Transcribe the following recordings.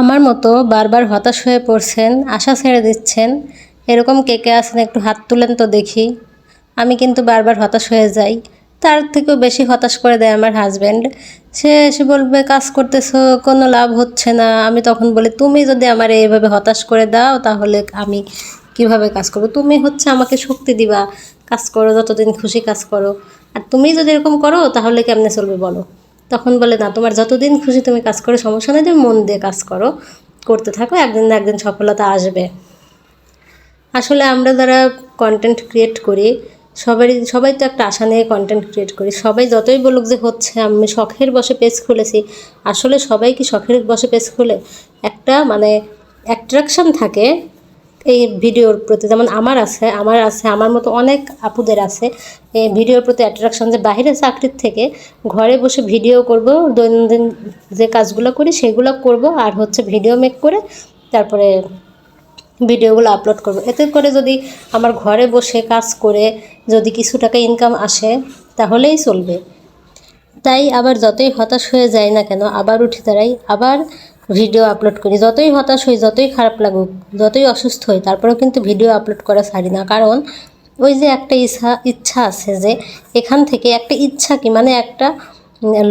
আমার মতো বারবার হতাশ হয়ে পড়ছেন, আশা ছেড়ে দিচ্ছেন, এরকম কে কে আছেন একটু হাত তুলেন তো দেখি। আমি কিন্তু বারবার হতাশ হয়ে যাই। তার থেকেও বেশি হতাশ করে দেয় আমার হাজব্যান্ড সে এসে বলবে, কাজ করতেছো, কোনো লাভ হচ্ছে না। আমি তখন বলি, তুমি যদি আমার এইভাবে হতাশ করে দাও, তাহলে আমি কীভাবে কাজ করব? তুমি হচ্ছে আমাকে শক্তি দিবা। কাজ করো, যতদিন খুশি কাজ করো। আর তুমি যদি এরকম করো, তাহলে কেমনে চলবে বলো? তখন বলে, না, তোমার যতদিন খুশি তুমি কাজ করো, সমস্যা নেই, তুমি মন দিয়ে কাজ করো, করতে থাকো, একদিন না একদিন সফলতা আসবে। আসলে আমরা যারা কন্টেন্ট ক্রিয়েট করি, সবারই, সবাই তো একটা আশা নিয়ে কন্টেন্ট ক্রিয়েট করি। সবাই যতই বলুক যে হচ্ছে, আমি শখের বসে পেজ খুলেছি, আসলে সবাই কি শখের বসে পেজ খুলে? একটা মানে অ্যাট্রাকশন থাকে এই ভিডিওর প্রতি, যেমন আমার আছে আমার আছে, আমার মতো অনেক আপুদের আছে, এই ভিডিওর প্রতি অ্যাট্রাকশন যে বাইরে চাকরির থেকে ঘরে বসে ভিডিও করব, দৈনন্দিন যে কাজগুলো করি সেগুলো করব, আর হচ্ছে ভিডিও মেক করে তারপরে ভিডিওগুলো আপলোড করব। এতে করে যদি আমার ঘরে বসে কাজ করে যদি কিছু টাকা ইনকাম আসে, তাহলেই চলবে। তাই আবার যতই হতাশ হয়ে যায় না কেন, আবার উঠে দাঁড়াই, আবার ভিডিও আপলোড করি। যতই হতাশ হই, যতই খারাপ লাগুক, যতই অসুস্থ হই, তারপরেও কিন্তু ভিডিও আপলোড করা ছাড়ি না। কারণ ওই যে একটা ইচ্ছা ইচ্ছা আছে যে এখান থেকে একটা ইচ্ছা কি মানে একটা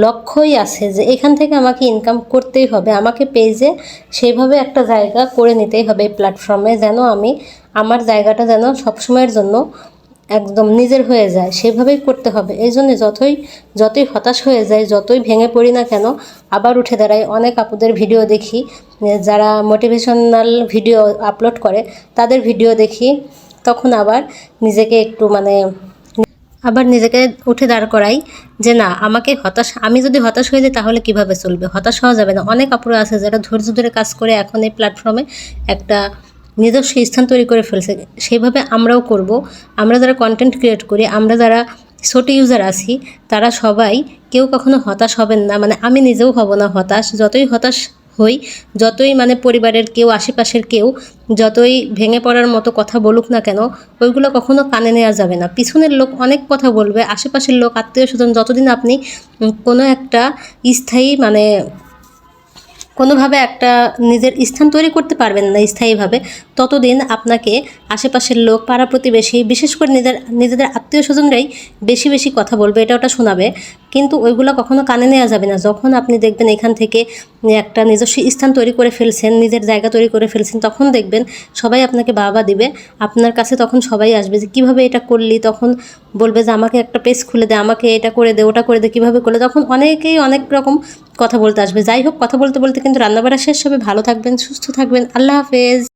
লক্ষ্যই আছে যে এখান থেকে আমাকে ইনকাম করতেই হবে, আমাকে পেজে সেইভাবে একটা জায়গা করে নিতেই হবে এই প্ল্যাটফর্মে যেন আমি আমার জায়গাটা যেন সবসময়ের জন্য একদম নিজের হয়ে যায়, সেভাবেই করতে হবে। এই জন্য যতই যতই হতাশ হয়ে যায় যতই ভেঙে পড়ি না কেন, আবার উঠে দাঁড়াই। অনেক আপুদের ভিডিও দেখি যারা মোটিভেশনাল ভিডিও আপলোড করে, তাদের ভিডিও দেখি, তখন আবার নিজেকে একটু মানে আবার নিজেকে উঠে দাঁড় করাই যে, না, আমাকে হতাশ, আমি যদি হতাশ হয়ে যাই, তাহলে কীভাবে চলবে? হতাশ হওয়া যাবে না। অনেক আপুরা আছে যারা ধৈর্য ধরে কাজ করে এখন এই প্ল্যাটফর্মে একটা নিজস্ব স্থান তৈরি করে ফেলছে। সেইভাবে আমরাও করব। আমরা যারা কন্টেন্ট ক্রিয়েট করি, আমরা যারা ছোট ইউজার আছি, তারা সবাই কেউ কখনো হতাশ হবেন না। মানে আমি নিজেও হব না হতাশ। যতই হতাশ হই, যতই মানে পরিবারের কেউ, আশেপাশের কেউ, যতই ভেঙে পড়ার মতো কথা বলুক না কেন, ওইগুলো কখনো কানে নেওয়া যাবে না। পিছনের লোক অনেক কথা বলবে, আশেপাশের লোক, আত্মীয় স্বজন, যতদিন আপনি কোনো একটা স্থায়ী মানে কোনোভাবে একটা নিজের স্থান তৈরি করতে পারবেন না স্থায়ীভাবে, ততদিন আপনাকে আশেপাশের লোক, পাড়া প্রতিবেশী, বিশেষ করে নিজের, নিজেদের আত্মীয় স্বজনরাই বেশি বেশি কথা বলবে, এটা ওটা শোনাবে। কিন্তু ওইগুলো কখনো কানে নেওয়া যাবে না। যখন আপনি দেখবেন এখান থেকে একটা নিজস্ব স্থান তৈরি করে ফেলছেন, নিজের জায়গা তৈরি করে ফেলছেন, তখন দেখবেন সবাই আপনাকে বাবা দিবে। আপনার কাছে তখন সবাই আসবে যে, কীভাবে এটা করলি? তখন বলবে যে, আমাকে একটা পেজ খুলে দে, আমাকে এটা করে দে, ওটা করে দে, কীভাবে করলে? তখন অনেকেই অনেক রকম কথা বলতে আসবে। যাই হোক, কথা বলতে বলতে কিন্তু রান্নাবাড়া শেষ হবে। ভালো থাকবেন, সুস্থ থাকবেন। আল্লাহ হাফেজ।